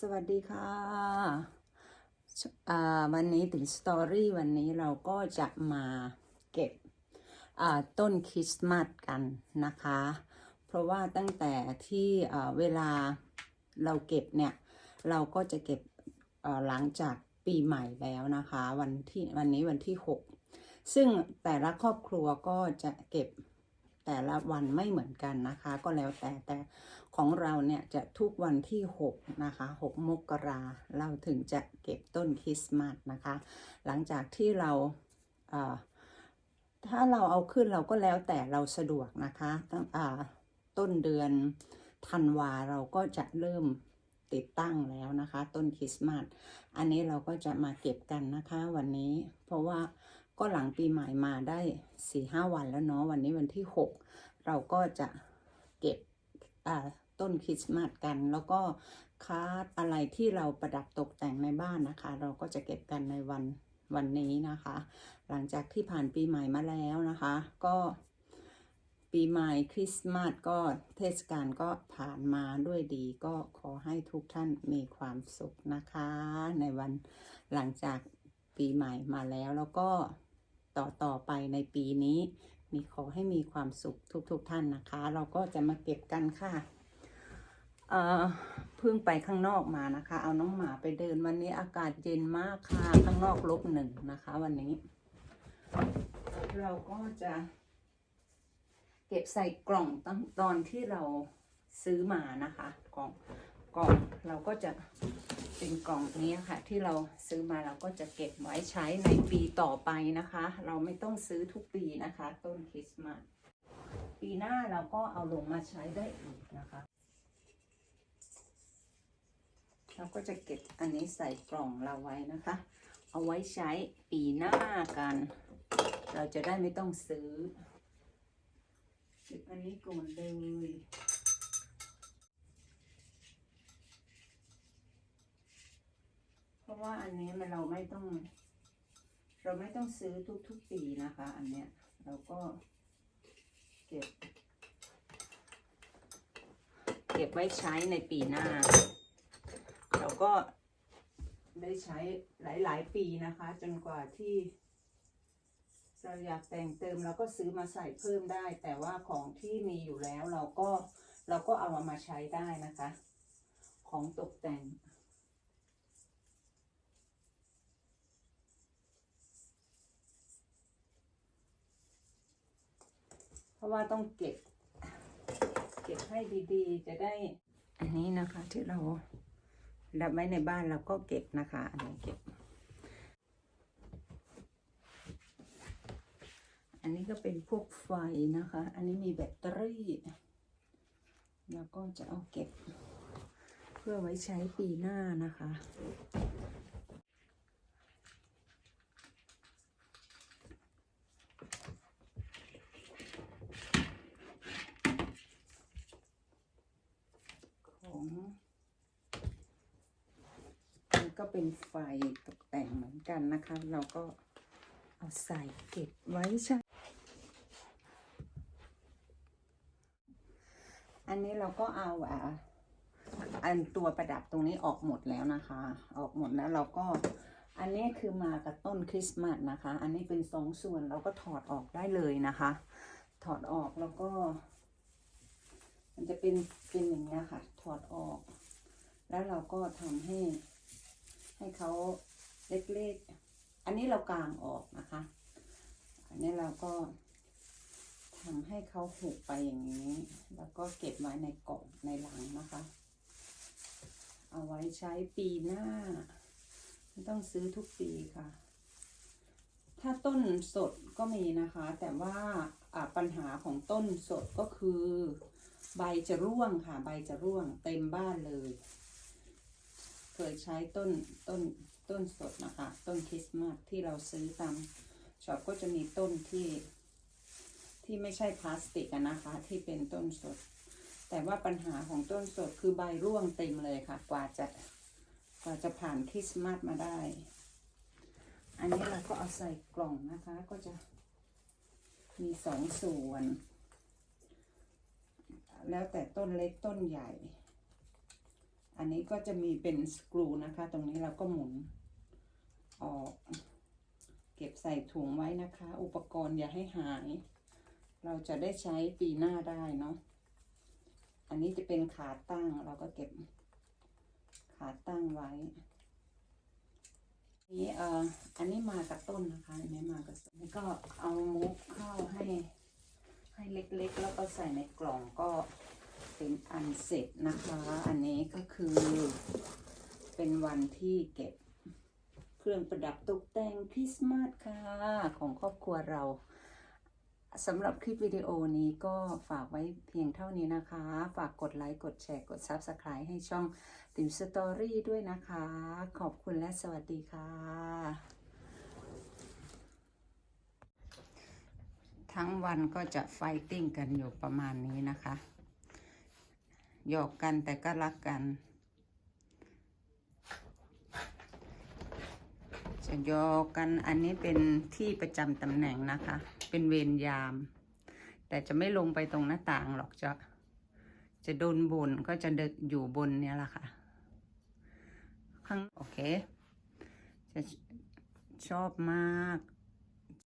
สวัสดีค่ะวันนี้ถึงสตอรี่วันนี้เราก็จะมาเก็บต้นคริสต์มาสกันนะคะ เพราะว่าตั้งแต่ที่เวลาเราเก็บเนี่ย เราก็จะเก็บหลังจากปีใหม่แล้วนะคะ วันที่วันนี้วันที่ 6 ซึ่งแต่ละครอบครัวก็จะเก็บ แต่ละวันไม่เหมือนกันนะคะ ก็แล้วแต่แต่ของเราเนี่ยจะทุกวันที่ 6 นะคะ 6 มกราเราถึงจะเก็บต้นคริสต์มาสนะคะ หลังจากที่เราเถ้าเราเอาขึ้นเราก็แล้วแต่เราสะดวกนะคะตั้งต้นเดือนธันวาเราก็จะเริ่มติดตั้งแล้วนะคะ ต้นคริสต์มาสอันนี้เราก็จะมาเก็บกันนะคะวันนี้เพราะว่า ก็หลังปีใหม่มาได้สี่ห้าวันแล้วเนาะวันนี้วันที่หกเราก็จะเก็บต้นคริสต์มาสกัน แล้วก็คาร์ดอะไรที่เราประดับตกแต่งในบ้านนะคะ เราก็จะเก็บกันในวันวันนี้นะคะ หลังจากที่ผ่านปีใหม่มาแล้วนะคะ ก็ปีใหม่คริสต์มาสก็เทศกาลก็ผ่านมาด้วยดี ก็ขอให้ทุกท่านมีความสุขนะคะ ในวันหลังจากปีใหม่มาแล้วแล้วก็ ต่อต่อไปในปีนี้ มีขอให้มีความสุขทุกๆทท่านนะคะ เราก็จะมาเก็บกันค่ะเอ่อเพิ่งไปข้างนอกมานะคะ เอาน้องหมาไปเดินวันนี้อากาศเย็นมากค่ะ ข้างนอกลบหนึ่งนะคะ วันนี้ เราก็จะเก็บใส่กล่องตั้งตอนที่เราซื้อมานะคะกล่อง กล่องเราก็จะเป็นกล่องนี้ค่ะ ที่เราซื้อมาเราก็จะเก็บไว้ใช้ในปีต่อไปนะคะ เราไม่ต้องซื้อทุกปีนะคะ ต้นคริสต์มาสปีหน้าเราก็เอาลงมาใช้ได้อีกนะคะ เราก็จะเก็บอันนี้ใส่กล่องเราไว้นะคะ เอาไว้ใช้ปีหน้ากัน เราจะได้ไม่ต้องซื้อเก็บอันนี้ก่อนเลย เพราะว่าอันนี้มันเราไม่ต้อง เราไม่ต้องซื้อทุกๆปีนะคะ อันเนี้ยเราก็เก็บ เก็บไว้ใช้ในปีหน้า เราก็ได้ใช้หลาย ๆ ปีนะคะ จนกว่าที่เราอยากแต่งเติมเราก็ซื้อมาใส่เพิ่มได้ แต่ว่าของที่มีอยู่แล้วเราก็เราก็เอามาใช้ได้นะคะ ของตกแต่ง ราะว่าต้องเก็บ เก็บให้ดีๆ จะได้ อันนี้นะคะ ที่เราดับไว้ในบ้านเราก็เก็บนะคะ อันนี้เก็บ อันนี้ก็เป็นพวกไฟนะคะ อันนี้มีแบตเตอรี่ แล้วก็จะเอาเก็บ เพื่อไว้ใช้ปีหน้านะคะ ของมันก็ เป็นไฟตกแต่งเหมือนกันนะคะ เราก็เอาใส่เก็บไว้ใช่อันนี้เราก็เอาอ่าอันตัวประดับตรงนี้ออกหมดแล้วนะคะ ออกหมดแล้วเราก็อันนี้คือมากับต้นคริสต์มาสนะคะ อันนี้เป็นสองส่วนเราก็ถอดออกได้เลยนะคะ ถอดออกแล้วก็ มันจะเป็นเป็นอย่างนี้ยค่ะ ถอดออก แล้วเราก็ทำให้ ให้เขาเล็กๆ อันนี้เรากางออกนะคะ อันนี้เราก็ทำให้เขาหุบไปอย่างนี้ แล้วก็เก็บไว้ในกล่องในหลังนะคะ เอาไว้ใช้ปีหน้าไม่ต้องซื้อทุกปีค่ะถ้าต้นสดก็มีนะคะ แต่ว่าอ่าปัญหาของต้นสดก็คือ ใบจะร่วงค่ะ ใบจะร่วงเต็มบ้านเลย เคยใช้ต้นต้นต้นสดนะคะ ต้นคริสต์มาสที่เราซื้อตามช็อปก็จะมีต้นที่ที่ไม่ใช่พลาสติกนะคะ ที่เป็นต้นสด แต่ว่าปัญหาของต้นสดคือใบร่วงเต็มเลยค่ะ กว่าจะกว่าจะผ่านคริสต์มาสมาได้ อันนี้เราก็เอาใส่กล่องนะคะก็จะมีสองส่วน แล้วแต่ต้นเล็กต้นใหญ่ อันนี้ก็จะมีเป็นสกรูนะคะ ตรงนี้เราก็หมุนออกเก็บใส่ถุงไว้นะคะ อุปกรณ์อย่าให้หาย เราจะได้ใช้ปีหน้าได้เนาะอันนี้จะเป็นขาตั้งเราก็เก็บขาตั้งไว้นี่เอ่ออันนี้มากับต้นนะคะอันนี้มากับต้นก็เอามุกเข้าให้ให้เล็กๆ แล้วก็ใส่ในกล่องก็ เป็นอันเสร็จนะคะ อันนี้ก็คือ เป็นวันที่เก็บ เครื่องประดับตกแต่งคริสต์มาสค่ะ ของครอบครัวเราสำหรับคลิปวิดีโอนี้ก็ฝากไว้เพียงเท่านี้นะคะ ฝากกดไลค์ กดแชร์ กด Subscribe ให้ช่องติมสตอรี่ด้วยนะคะ ขอบคุณและสวัสดีค่ะ ทั้งวันก็จะไฟติ้งกันอยู่ประมาณนี้นะคะ หยอกกันแต่ก็รักกัน จะหยอกกันอันนี้เป็นที่ประจำตำแหน่งนะคะ เป็นเวรยาม แต่จะไม่ลงไปตรงหน้าต่างหรอกจะจะโดนบนก็จะเดินอยู่บนเนี้ยแหละค่ะข้างโอเค จะชอบมาก